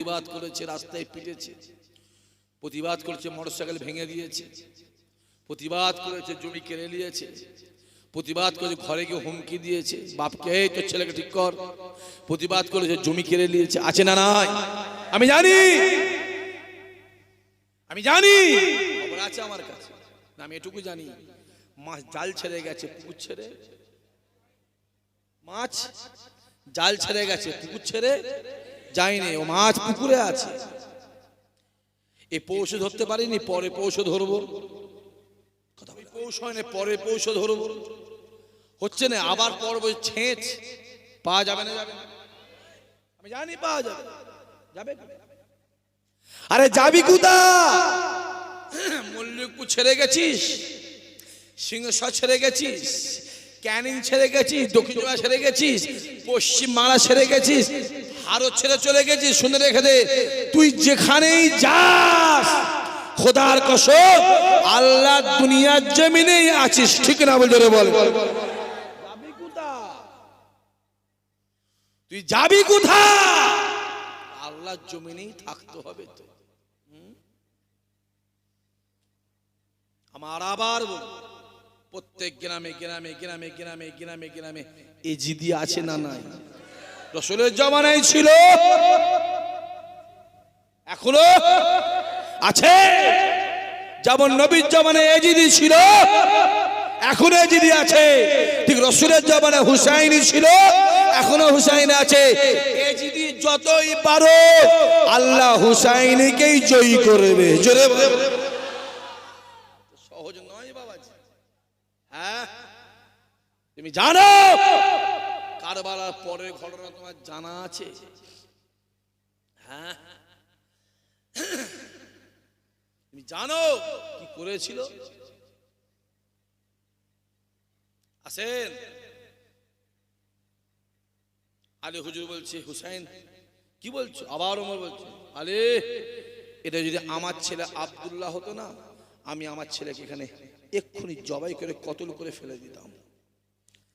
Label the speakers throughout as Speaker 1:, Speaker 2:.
Speaker 1: প্রতিবাদ করেছে, রাস্তায় পিটেছে। প্রতিবাদ করেছে, মোটরসাইকেল ভেঙে দিয়েছে। প্রতিবাদ করেছে, জমি কেড়ে নিয়েছে। প্রতিবাদ করেছে, ঘরে গিয়ে হুমকি দিয়েছে। বাপকে, এই তোর ছেলেকে ঠিক কর। প্রতিবাদ করেছে, জমি কেড়ে নিয়েছে। আছে না নাই? আমি জানি। আমি জানি। খবর আছে আমার কাছে। না, আমি এটুকু জানি। মাছ জাল ছেড়ে গেছে, পুকুর ছেড়ে। মাছ জাল ছেড়ে গেছে, পুকুর ছেড়ে। যায়নি, ও মাছ পুকুরে আছে। এ পৌষ ধরতে পারিনি, পরে পৌষ ধরবো। পৌষ হয় না, পরে পৌষ ধরবো। হচ্ছে না, আবার পর বলছে ছেঁচ। পাওয়া যাবে না, যাবে? আমি জানি পাওয়া যাবে। যাবে আরে যাবি কুদা মল্লিকপুর ছেড়ে গেছিস? সিংহসা ছেড়ে গেছিস? ক্যানিং ছেড়ে গেছিস? দক্ষিণ ছেড়ে গেছিস? পশ্চিম বাংলা ছেড়ে গেছিস? আরও ছেড়ে চলে গেছিস, শুনে রেখে দে। তুই যেখানেই যাস, খোদার কসম, আল্লাহ দুনিয়ার জমিনেই আছিস, ঠিক না বল বল। তুই যাবি কোথা আল্লাহর জমিনেই থাকতে হবে তো? আমার আবার প্রত্যেক গ্রামে গ্রামে গ্রামে গ্রামে গ্রামে গ্রামে এই জিদি আছে না নাই? রসুলের জমানায় ছিল। এখনও আছে। যেমন নবীর জমানায় এজিদি ছিল, এখনও এজিদি আছে। ঠিক রসুলের জমানায় হুসাইনি ছিল, এখনও হুসাইন আছে। এজিদি যতই পারো, আল্লাহ হুসাইনিকেই জয়ী করবে। জোরে সহজ নয় হ্যাঁ? তুমি জানো কারবালার পরের ঘটনা তোমার জানা আছে? হ্যাঁ? তুমি জানো কি করেছিল? আসেন। আলে হুজুর বলছে, হুসাইন, কি বলছো? আবার ওমর বলছে, আলে, এটা যদি আমার ছেলে আব্দুল্লাহ হতো না, আমি আমার ছেলেকে এখানে এক্ষুনি জবাই করে কতল করে ফেলে দিতাম।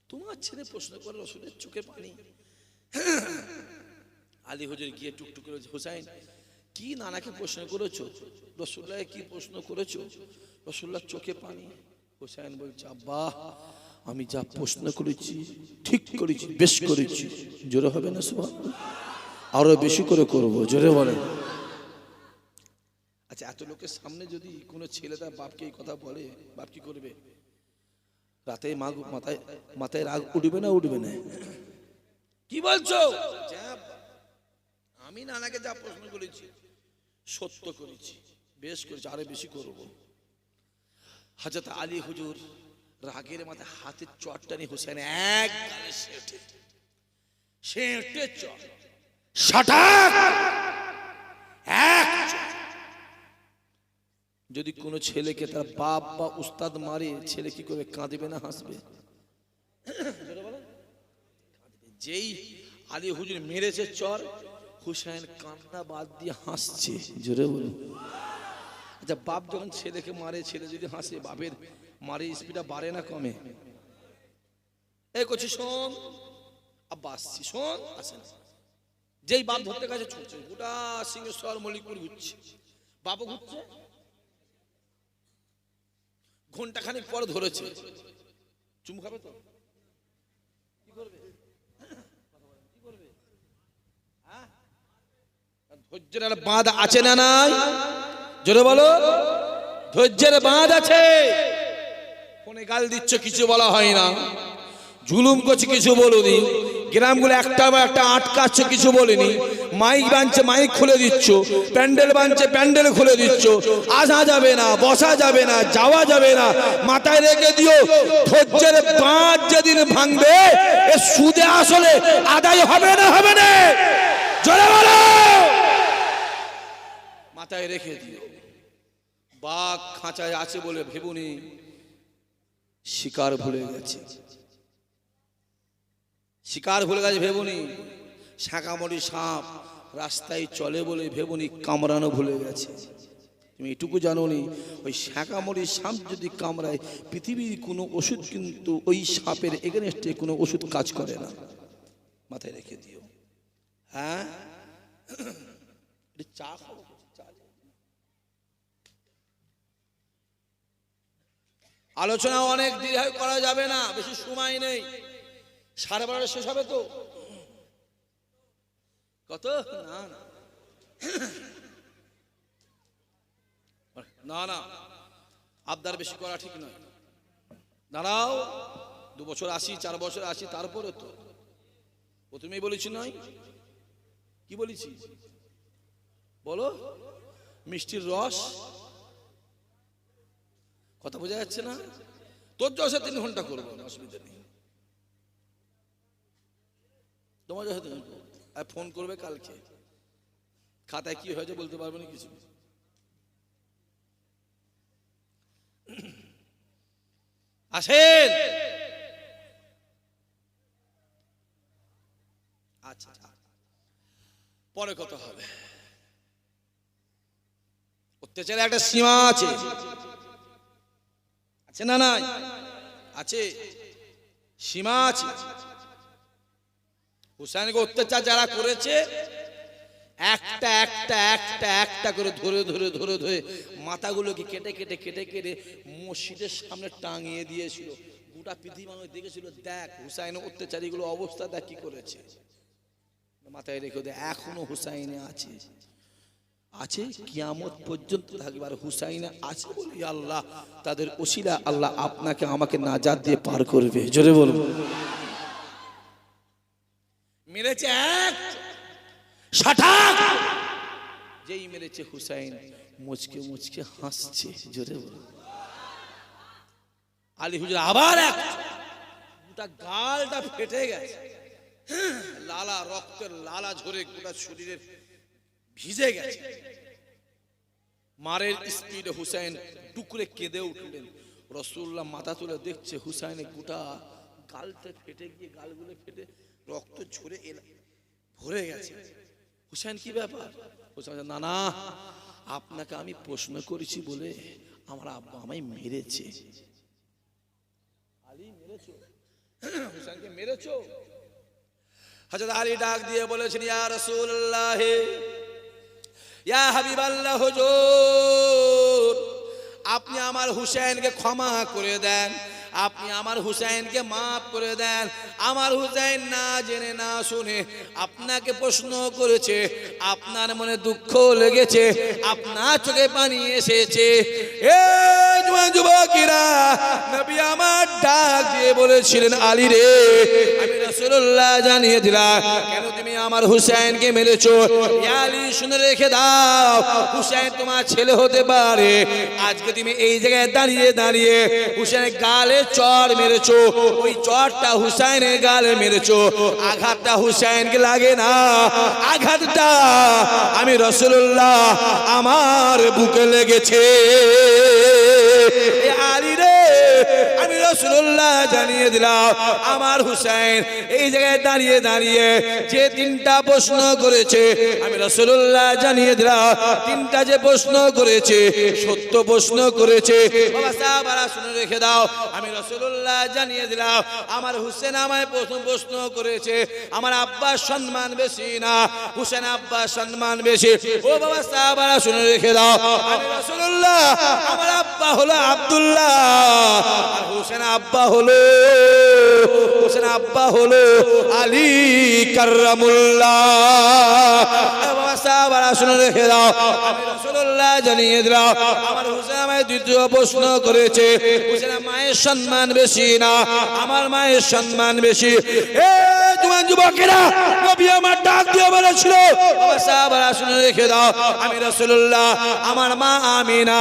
Speaker 1: তোমার ছেলে প্রশ্ন করে রসুলের চোখে পানি। আলী হুজুর গিয়ে টুকটুক হুসাইন, কি নানাকে প্রশ্ন করেছ? রসুল্লাহ কি প্রশ্ন করেছ? রসুল্লাহ চোখে পানি। হুসাইন বলছে, আব্বা, আমি যা প্রশ্ন করেছি, ঠিক করেছি, বেশ করেছি। জোরে হবে না সুভা আরও বেশি করে করব, জোরে বলেন। আচ্ছা এত লোকের সামনে যদি কোনো ছেলে তার বাপকে এই কথা বলে, বাপ কি করবে? রাতে মা মাথায় মাথায় রাগ উঠবে না উঠবে না? কি বলছো? আমি নানাকে যা প্রশ্ন করেছি, সত্য করেছি, বেশ করেছি, আরও বেশি করব। হাজরত আলী হুজুর রাগের মাথায় হাতের চটটা নিয়ে হুসেন এক সেটে সেটে চট। সাটাক এক চট। যদি কোনো ছেলেকে তার বাপ বা উস্তাদ মারে, ছেলে কি করবে কাঁদবে না হাসবে? যেই আলী হুজুর মেরেছে চর, হুসাইন কান্না বাদ দিয়ে হাসছে, জোরে বলুন। আচ্ছা বাপ যখন ছেলেকে মারে, ছেলে যদি হাসে, বাপের মারে স্পিডটা বাড়ে না কমে? এ করছি, শোন। আব্বা, আসছি, শোন, আসেন। যেই বাপ ধরতে কাছে ছুটছে গোটা সিংহেশ্বর, মল্লিকপুর ঘুরছে। বাপও ঘুরছে। ঘণ্টা খানিক পর ধরেছে। চুমু খাবে তো? কি করবে? কি করবে? হ্যাঁ? ধৈর্যের বাঁধ আছে না নাই? জোরে বলো। ধৈর্যের বাঁধ আছে। ফোনে গাল দিচ্ছ কিছু বলা হয় না। জুলুম করছে কিছু বলুনি। গ্রামগুলো একটা বা একটা আটকাচ্ছ, কিছু বলিনি। মাইক বানছে, মাইক খুলে দিচ্ছ। প্যান্ডেল বানছে, প্যান্ডেল খুলে দিচ্ছ। আসা যাবে না, বসা যাবে না, যাওয়া যাবে না। মাথায় রেখে দিও, ধৈর্যের বাঁধ যেদিন ভাঙবে, এ সুদে আসলে আদায় হবে না হবে না। মাথায় রেখে দিও। বাঘ খাঁচায় আছে বলে ভেবুনি শিকার ভুলে গেছে। শিকার ভুলে গেছে ভেবুনি। শাঁকামড়ি সাপ রাস্তায় চলে বলে ভেবুনি কামড়ানো ভুলে গেছে। তুমি এটুকু জানো নি ওই শাঁকামড়ি সাপ যদি কামড়ায়, পৃথিবীর কোনো ওষুধ কিন্তু ওই সাপের এগেনস্টে কোনো ওষুধ কাজ করে না। মাথায় রেখে দিও। হ্যাঁ। আলোচনা অনেক দীর্ঘ করা যাবে না, বেশি সময় নেই। সাড়ে বারোটা শেষ হবে তো? কত? না না। না না। আবদার বেশি করা ঠিক নয়। দাঁড়াও। দু বছর আসি, চার বছর আসি, তারপরে তো। প্রথমেই বলেছি নয়। কি বলেছি? বলো। মিষ্টির রস। কথা বোঝা যাচ্ছে না? তোর জসে তিন ঘণ্টা করব, অসুবিধা নেই। জসে তিন আর ফোন করবে কালকে। খাতায় কি হয়েছে বলতে পারব না কিছু। আসেন। আচ্ছা আচ্ছা। পরে কথা হবে। অত্যাচারে একটা সীমা আছে। আছে না নাই? আছে। সীমা আছে। হুসাইনকে অত্যাচার যারা করেছে, একটা একটা একটা একটা করে ধরে ধরে ধরে ধরে মাথাগুলোকে কেটে কেটে কেটে কেটে মসজিদের সামনে টাঙিয়ে দিয়েছিল। গোটা পৃথিবী মানুষ দেখেছিল, দেখ হুসাইনের অত্যাচারীগুলো অবস্থা, দেখ কি করেছে। মাথায় রেখে দে, এখনও হুসাইনে আছে। আছে, কিয়ামত পর্যন্ত থাকবে, আর হুসাইনে আছে বলি আল্লাহ, তাদের ওসিলা আল্লাহ আপনাকে আমাকে নাজাত দিয়ে পার করবে। জোরে বলব মেরেছে এক ষাটাক যেই মেরেছে হুসাইন, মুচকে মুচকে হাসছে, জোরে বলব আলী হুজুর আবার এক, গোটা গালটা ফেটে গেছে। লালা রক্তের লালা ঝরে গোটা শরীরের ভিজে গেছে। মারের স্পিডে হুসাইন টুকরে কেঁদে উঠলেন। রসুল্লাহ মাথা তুলে দেখছে হুসাইনের গোটা গালতে ফেটে গিয়ে গালগুলো ফেটে রক্ত ঝরে এল ভরে গেছে। হুসেন কি ব্যাপার? বলছে, না না আপনাকে আমি প্রশ্ন করেছি বলে আমার আব্বা আমায় মেরেছে। আলী মেরেছো? হুসাইনকে মেরেছো? হযরত আলী ডাক দিয়ে বলেছেন ইয়া রাসূলুল্লাহ ইয়া হাবিবাল্লাহ হুজুর আপনি আমার হুসেনকে ক্ষমা করে দেন। আপনি আমার হুসাইনকে মাফ করে দেন। আমার হুসাইন না জেনে, না শুনে আপনাকে প্রশ্ন করেছে, আপনার মনে দুঃখ লেগেছে, আপনার চোখে পানি এসেছে। আমার ডাক দিয়ে বলেছিলেন, আলী রে, আমি রাসূলুল্লাহ জানিয়ে দিলাম, কেন আমার হুসাইনকে মেরেছো। শুনে রেখে দাও, হুসাইন তোমার ছেলে হতে পারে। আজকে তুমি এই জায়গায় দাঁড়িয়ে দাঁড়িয়ে হুসাইনের গালে চর মেরেছো। ওই চরটা হুসাইনের গালে মেরেছো। আঘাতটা হুসাইনকে লাগে না। আঘাতটা আমি রসুল্লাহ আমার বুকে লেগেছে। আমি রসুল্লাহ জানিয়ে দিলাম, আমার হুসাইন এই জায়গায় দাঁড়িয়ে দাঁড়িয়ে যে তিনটা প্রশ্ন করেছে, আমি রসুল্লাহ জানিয়ে দিলাম, তিনটা যে প্রশ্ন করেছে, সত্য প্রশ্ন করেছে। রেখে দাও, আমি রসুল্লাহ জানিয়ে দিলাম, আমার হুসেন আমায় প্রথম প্রশ্ন করেছে, আমার আব্বার সম্মান বেশি না? হুসেন আব্বার সম্মান বেশি। ও বাবা সাহাবারা শুনে রেখে দাও, আমি রসুল্লাহ আমার আব্বা হলো আব্দুল্লাহ। হোসেন আব্বা হলো, হোসেন আব্বা হলো আলী জানিয়ে দিলাম, আমার দ্বিতীয় প্রশ্ন করেছে। মায়ের সম্মান বেশি না? আমার মায়ের সম্মান বেশি। জুয়ান যুবকেরা আমার ডাক দিয়ে বলেছিল শুনে রেখে দাও। আমি রাসূলুল্লাহ, আমার মা আমিনা,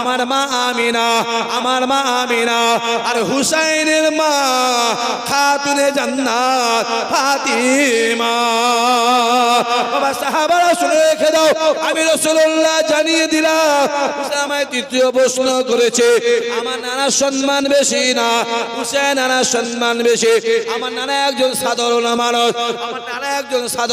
Speaker 1: আমার মা আমিনা, আমার মা আমিনা, আর হুসাইনের মা খাতুনে জান্নাত, ফাতিমা। বাবা সাহাবারা শুনে রেখে দাও। আমি রাসূলুল্লাহ জানিয়ে হুসাইন আমায় তৃতীয় প্রশ্ন করেছে, আমার নানা সম্মান বেশি না? হুসাইন নানা সম্মান বেশি। আমার নানা একজন সাধারণ মানুষ, আমার নানা একজন সাধারণ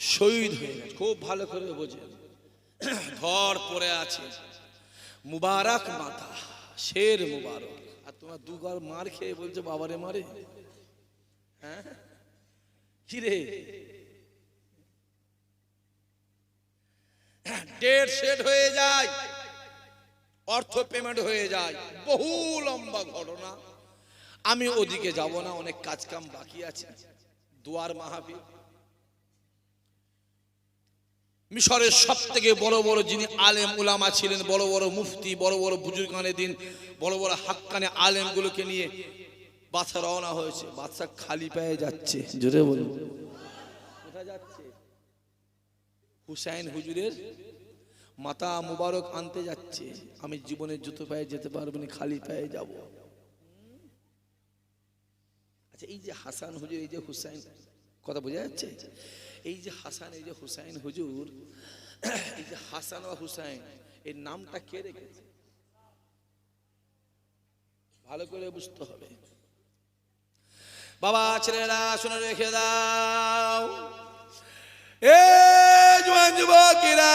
Speaker 1: শহীদ হয়ে গেছে। খুব ভালো করে বোঝেন ধর পড়ে আছে। মুবারক মাথা শের মুবারক। আর তোমার দুবার মার খেয়ে বলছে, বাবারে মারে। হ্যাঁ? কিরে? ডেট সেট হয়ে যায়, অর্থ পেমেন্ট হয়ে যায়। বহু লম্বা ঘটনা। আমি ওদিকে যাব না, অনেক কাজ কাম বাকি আছে। দুয়ার মাহফিল মিশরের সব থেকে বড় বড় যিনি আলেম উলামা ছিলেন, বড় বড় মুফতি, বড় বড় বুজুর্গানে দিন, বড় বড় হাক্কানে আলেমগুলোকে নিয়ে বাদশা রওনা হয়েছে। বাদশা খালি পায়ে যাচ্ছে, জোরে বলুন। হুসাইন হুজুরের মাতা মুবারক আনতে যাচ্ছে। আমি জীবনে জুতো পায়ে যেতে পারব না, খালি পায়ে যাব। আচ্ছা এই যে হাসান হুজুর, এই যে হুসাইন, কথা বোঝা যাচ্ছে? এই যে হাসান, এই যে হুসাইন হুজুর, এই যে হাসান ও হুসাইন এই নামটা কে রেখেছে? ভালো করে বুঝতে হবে। বাবা, ছেলেরা, শুনে রেখে দাও। এ জোয়ান যুবকেরা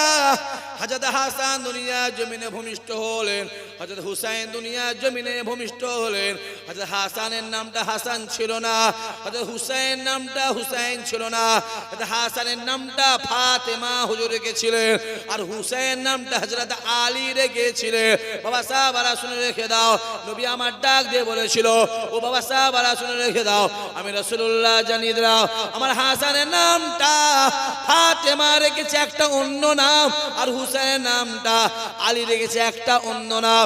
Speaker 1: হাজরত হাসান দুনিয়া জমিনে ভূমিষ্ঠ হলেন। হজরত হুসাইন দুনিয়া জমিনে ভূমিষ্ঠ হলেন। হজরত হাসানের নামটা হাসান ছিল না। হজরত হুসাইন নামটা হুসাইন ছিল না। হজরত হাসানের নামটা ফাতেমা হুজুর রেখেছিলেন। আর হুসাইন নামটা হজরত আলী রেখেছিলেন। বাবা সাহাবারা শুনে রেখে দাও। নবী আমার ডাক দিয়ে বলেছিল, ও বাবা সাহাবারা শুনে রেখে দাও। আমি রসুল্লাহ জানিয়ে দিলাম, আমার হাসানের নামটা ফাতেমা রেখেছে একটা অন্য নাম, আর হুসাইনের নামটা আলী রেখেছে একটা অন্য নাম।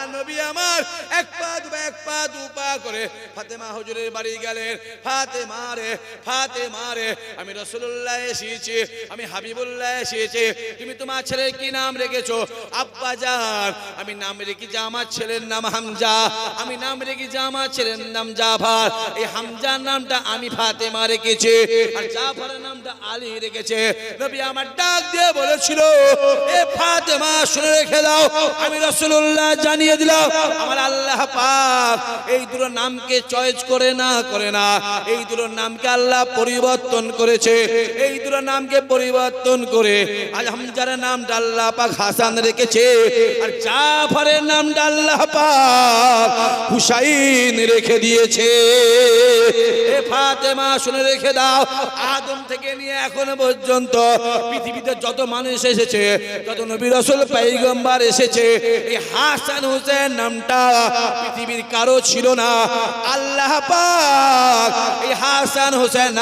Speaker 1: নবী আমার, এক পা দু এক পা দু পা করে ফাতেমা হুজুরের বাড়ি গেলেন। ফাতেমা রে ফাতেমা রে, আমি রসুল্লাহ এসেছি, আমি হাবিবুল্লাহ এসেছি, তুমি তোমার ছেলের কি নাম রেখেছো? আব্বা জান আমি নাম রেখেছি আমার ছেলের নাম হামজা, আমি নাম রেখেছি আমার ছেলের নাম জাফর, এই হামজার নামটা আমি ফাতেমা রেখেছি, আর জাফরের নামটা আলী রেখেছে। নবী আমার ডাক দিয়ে বলেছিল, এ ফাতেমা, শুনে রেখে দাও, আমি রসুল্লাহ জানিয়ে দিলাম আমার আল্লাহ পাক এই দুটো নামকে চয়েস করে না করে না। এই দুটো নামকে আল্লাহ পরিবর্তন করেছে। এই দুটো নামকে পরিবর্তন করে পাক হাসান রেখেছে, আর জাফরের পাক হুসাইন রেখে দিয়েছে। এ ফাতেমা শুনে রেখে দাও, আদম থেকে নিয়ে এখনও পর্যন্ত পৃথিবীতে যত মানুষ এসেছে, যত নবী রসুল পাইগম্বার এসেছে, এই হাসান হোসেন নামটা পৃথিবীর কারও ছিল না। আল্লাহ পাক এই হাসান হোসেন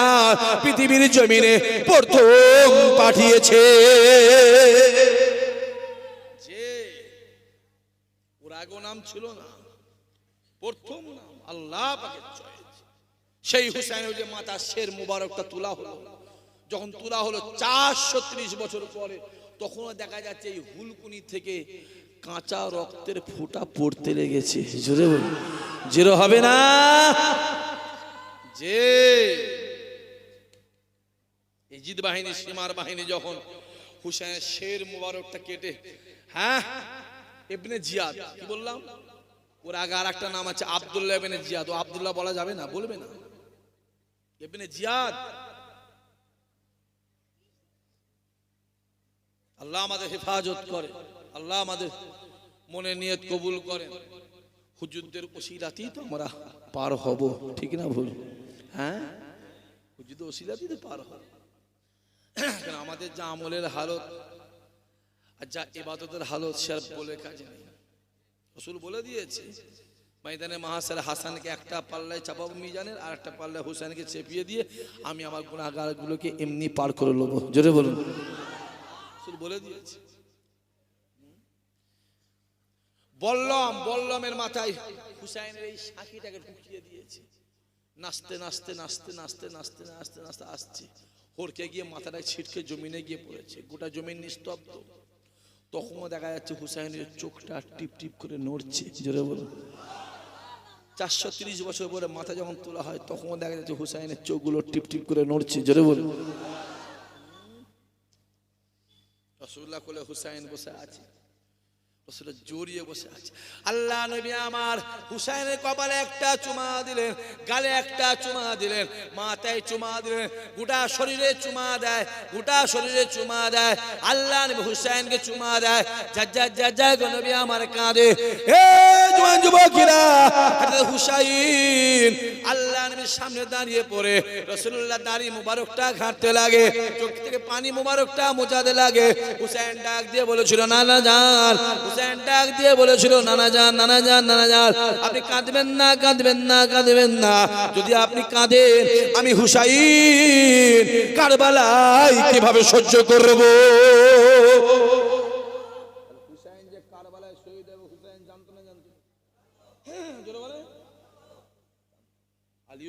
Speaker 1: পৃথিবীর জমিনে প্রথম পাঠিয়েছে। ওর আগে নাম ছিল না, প্রথম নাম সেই হুসাইন ওই যে মাতা শের মুবারকটা তোলা হলো। যখন তোলা হলো চারশো ত্রিশ বছর পরে, তখনও দেখা যাচ্ছে এই হুলকুনি থেকে কাঁচা রক্তের ফোঁটা পড়তে লেগেছে। জোরে বল জেরো হবে না? যে এই জিদ বাহিনী, সীমার বাহিনী যখন হুসাইনের শের মুবারকটা কেটে হ্যাঁ? এবনে জিয়াদ, কি বললাম? ওর আগে আর একটা নাম আছে, আব্দুল্লাহ এবেনে জিয়াদ। ও আব্দুল্লাহ বলা যাবে না? বলবে না? এবেনে জিয়াদ। আল্লাহ আমাদের হেফাজত করে। আল্লাহ আমাদের মনে নিয়ত কবুল করেন। হুজুরদের ওসিলাতেই তো আমরা পার হব, ঠিক না ভুল? হ্যাঁ? হুজুরদের ওসিলাতেই তো পার হব। আমাদের যা আমলের হালত আর যা ইবাদতের হালত, সে বলে কাজে নেই। রসুল বলে দিয়েছে, ময়দানে মাহাসার হাসানকে একটা পাল্লায় চাপাবো মিজানের, আর একটা পাল্লায় হুসেনকে চেপিয়ে দিয়ে আমি আমার গুণাগারগুলোকে এমনি পার করে নেব। জোরে বলুন। বলে দিয়েছে। বললাম, বললামের মাথায় হুসাইনের এই সাকিটাকে ঢুকিয়ে দিয়েছে। নাচতে নাচতে নাচতে নাচতে নাচতে নাচতে নাচতে আসছে। হরকে গিয়ে মাথাটা ছিটকে জমিনে গিয়ে পড়েছে। গোটা জমিন নিস্তব্ধ। তখনও দেখা যাচ্ছে হুসাইনের চোখটা টিপ টিপ করে নড়ছে, জোরে বলো চারশো তিরিশ বছর পরে মাথা যখন তোলা হয়, তখনও দেখা যাচ্ছে হুসাইনের চোখগুলো টিপ টিপ করে নড়ছে, জোরে বলো রসুল্লাহ কোলে হুসাইন বসে আছে। মাথায় চুমা দিলেন, গোটা শরীরে চুমা দেয়, গোটা শরীরে চুমা দেয়, আল্লাহ নবী হুসাইনকে চুমা দেয়। যা যা যা গো নবী আমার কাঁদে হুসাইন, আল্লাহ সামনে দাঁড়িয়ে পড়ে। রসুল্লাহ দাড়ি মুবারকটা ঘাঁটতে লাগে, চোখ থেকে পানি মুবারকটা মোজাতে লাগে। হুসাইন ডাক দিয়ে বলেছিল, নানা যান। হুসাইন ডাক দিয়ে বলেছিল, নানা যান নানা যান নানা যান। আপনি কাঁদবেন না কাঁদবেন না কাঁদবেন না। যদি আপনি কাঁদেন, আমি হুসাইন কারবালায় কীভাবে সহ্য করব?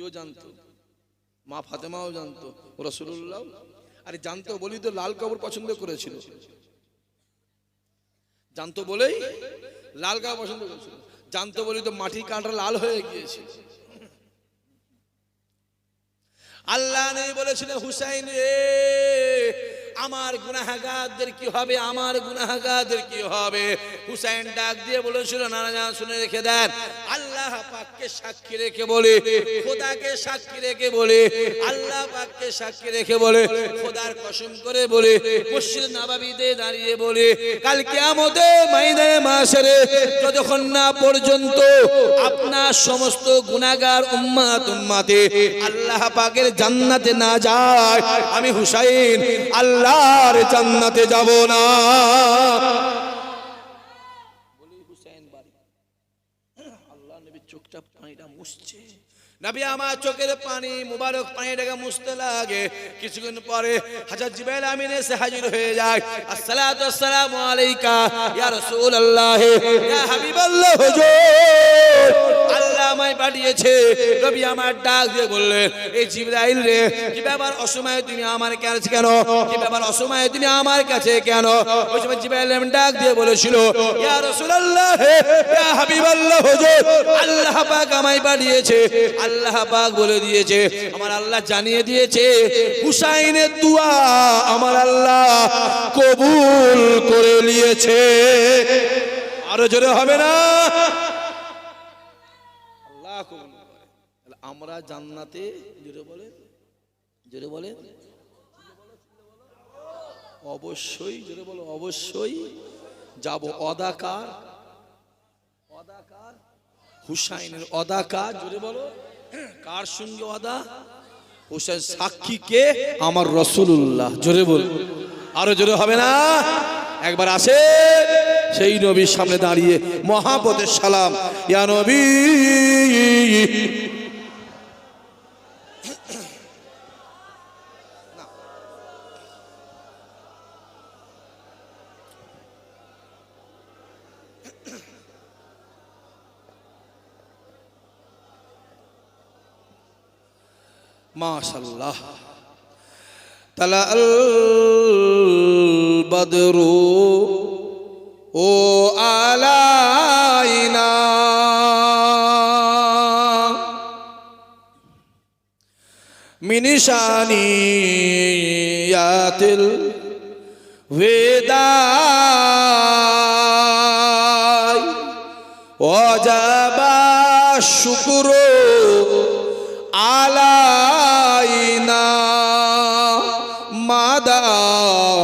Speaker 1: আলীও জানতো, মা ফাতেমাও জানতো রসুল্লাহ আরে জানতো বলি তো লাল কাপড় পছন্দ করেছিল। জানতো বলেই লাল কাপড় পছন্দ করেছিল। জানতো বলি তো মাটি কাঁটা লাল হয়ে গিয়েছিল। আল্লাহ নেই বলেছিলেন, হুসাইন রে, আমার গুনাহাগারদের কি হবে? আমার গুনাহাগারদের কি হবে? হুসাইন ডাক দিয়ে বলেছিল, নানা জান, শুনে রেখে দেন। আল্লাহ পাককে সাক্ষী রেখে বলে, খোদাকে সাক্ষী রেখে বলে, আল্লাহ পাককে সাক্ষী রেখে বলে, খোদার কসম করে বলে, মসজিদ নাবাবিতে দাঁড়িয়ে বলে, কাল কিয়ামতে মাইদানে মাসেরে, যতক্ষণ না পর্যন্ত আপনার সমস্ত গুনাহগার উম্মাত উম্মাতে আল্লাহ পাকের জান্নাতে না যায়, আমি হুসাইন, আল্লাহর জান্নাতে যাব না। মুছছে নবী আমার চোখের পানি, মুবারক পানিটাকে মুছতে লাগে। কিছুক্ষণ পরে হাজার জিবাইল আমিন এসে হাজির হয়ে যায়। আসসালাতু আসসালামু আলাইকা, ইয়া রাসূলুল্লাহ, ইয়া হাবিবাল্লাহ, হুজুর। পাঠিয়েছে। নবী আমার ডাক দিয়ে বললেন এই জিবরাইল রে, কি ব্যাপার অসময়ে তুমি আমার কাছে কেন? কি ব্যাপার অসময়ে তুমি আমার কাছে কেন? ওই সময় জিবরাইল ডাক দিয়ে বলেছিল, ইয়া রাসূলুল্লাহ, ইয়া হাবিবাল্লাহ, হুজুর, আল্লাহ পাক আমায় পাঠিয়েছে, আল্লাহ পাক বলে দিয়েছে, আমার আল্লাহ জানিয়ে দিয়েছে, হুসাইনের দোয়া আমার আল্লাহ কবুল করে নিয়েছে। আরও জোরে হবে না? আমরা জান্নাতে, জোরে বলে জোরে বলে অবশ্যই, জোরে বলো অবশ্যই যাব। অদাকার অদাকার, হুসাইনের অদাকার, জোরে বলো। কার সঙ্গে অদা? হুসাইন সাক্ষী কে? আমার রসুল্লাহ জোরে বল। আরও জোরে হবে না? একবার আসে। সেই নবীর সামনে দাঁড়িয়ে মহাপতের সালাম। ইয়া নবী মাশাল্লাহ তালা আল বদরু ও আলাইনা। মিনিশানিয়াতিল বেদায় ওয়াজাবা শুকরু আলাইনা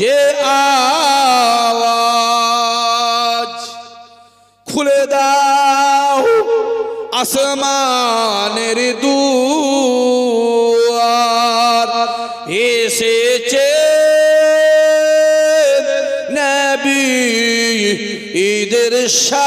Speaker 1: যে আওয়াজ খুলে দাও আসমানের দুয়ার এসেছে নবী ঈদের সারদার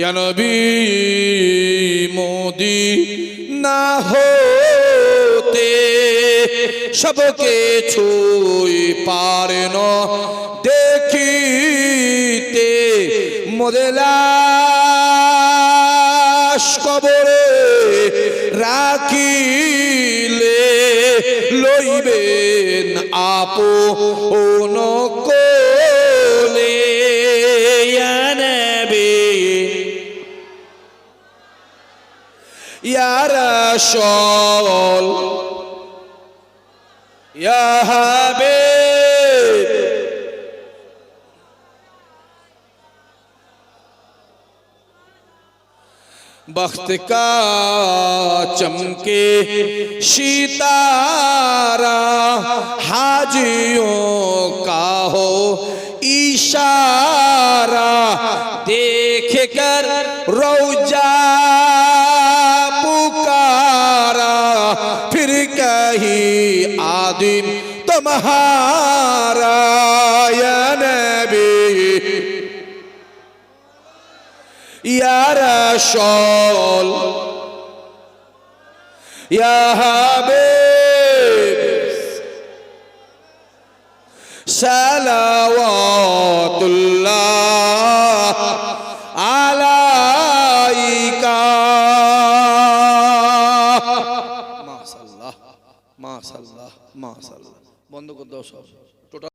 Speaker 1: ইয়া নবী মোদি না হতে সবকে ছুই পারেন। দেখিতে মোদেলাস কবরে রাখিলে লইবেন আপো কোলে। নবী ইয়া রাসূল ইয়া बख्त का चमके, सितारा हाजियों का हो, इशारा देख कर रोजा पुकारा, फिर कहीं आदिम, तुम्हारा আসল ইয়াহাবে সালাওয়াতুল্লাহ আলাইকা। মাশাআল্লাহ মাশাআল্লাহ মাশাআল্লাহ। বন্ধ কর দাও সব।